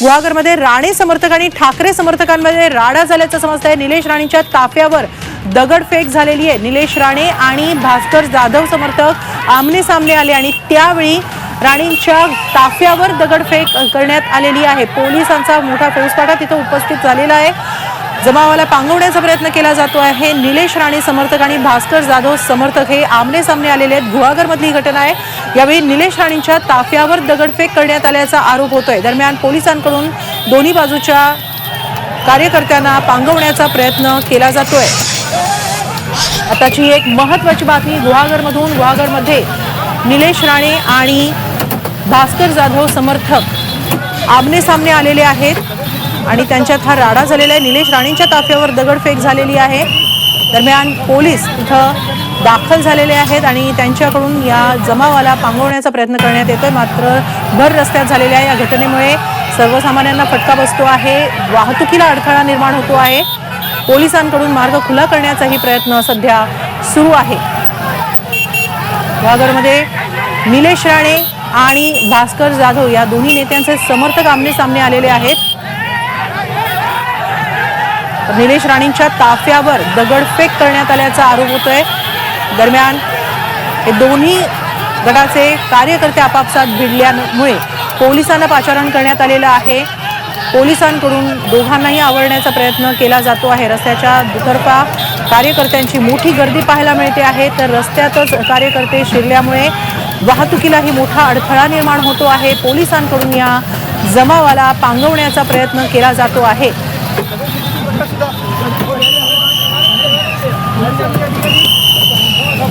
गुहागरमध्ये राणे समर्थक आणि ठाकरे समर्थकांमध्ये राडा झाल्याचं समजत आहे निलेश राणेंच्या ताफ्यावर दगडफेक झालेली आहे. निलेश राणे आणि भास्कर जाधव समर्थक आमने सामने आले आणि त्यावेळी राणेंच्या ताफ्यावर दगडफेक करण्यात आलेली आहे. पोलिसांचा मोठा फौजफाटा तिथं उपस्थित झालेला आहे. जमावाला पांगवण्याचा प्रयत्न केला जातो आहे. निलेश राणे समर्थक आणि भास्कर जाधव समर्थक हे आमने सामने आलेले आहेत. गुहागरमधली ही घटना आहे. यावेळी निलेश राणेंच्या ताफ्यावर दगडफेक करण्यात आल्याचा आरोप होतोय. दरम्यान पोलिसांकडून दोन्ही बाजूच्या कार्यकर्त्यांना पांगवण्याचा प्रयत्न केला जातोय. आताची एक महत्वाची बातमी गुहागरमधून गुहागरमध्ये निलेश राणे आणि भास्कर जाधव समर्थक आमने सामने आलेले आहेत. आणि त्यांच्यात हा राडा झालेला आहे. निलेश राणेंच्या ताफ्यावर दगडफेक झालेली आहे. दरम्यान पोलीस इथं दाखल झालेले आहेत आणि त्यांच्याकडून या जमावाला पांगवण्याचा प्रयत्न करण्यात येतोय. मात्र भर रस्त्यात झालेल्या या घटनेमुळे सर्वसामान्यांना फटका बसतो आहे. वाहतुकीला अडथळा निर्माण होतो आहे. पोलिसांकडून मार्ग खुला करण्याचाही प्रयत्न सध्या सुरू आहे. गुहागरमध्ये निलेश राणे आणि भास्कर जाधव या दोन्ही नेत्यांचे समर्थक आमने सामने आलेले आहेत. निलेश राणेंच्या ताफ्यावर दगडफेक करण्यात आल्याचा आरोप होतोय. दरम्यान हे दोन्ही गटाचे कार्यकर्ते आपापसात भिडल्यामुळे पोलिसांना पाचारण करण्यात आलेलं आहे. पोलिसांकडून दोघांनाही आवरण्याचा प्रयत्न केला जातो आहे. रस्त्याच्या दुतर्फा कार्यकर्त्यांची मोठी गर्दी पाहायला मिळते आहे. तर रस्त्यातच कार्यकर्ते शिरल्यामुळे वाहतुकीलाही मोठा अडथळा निर्माण होतो आहे. पोलिसांकडून या जमावाला पांगवण्याचा प्रयत्न केला जातो आहे.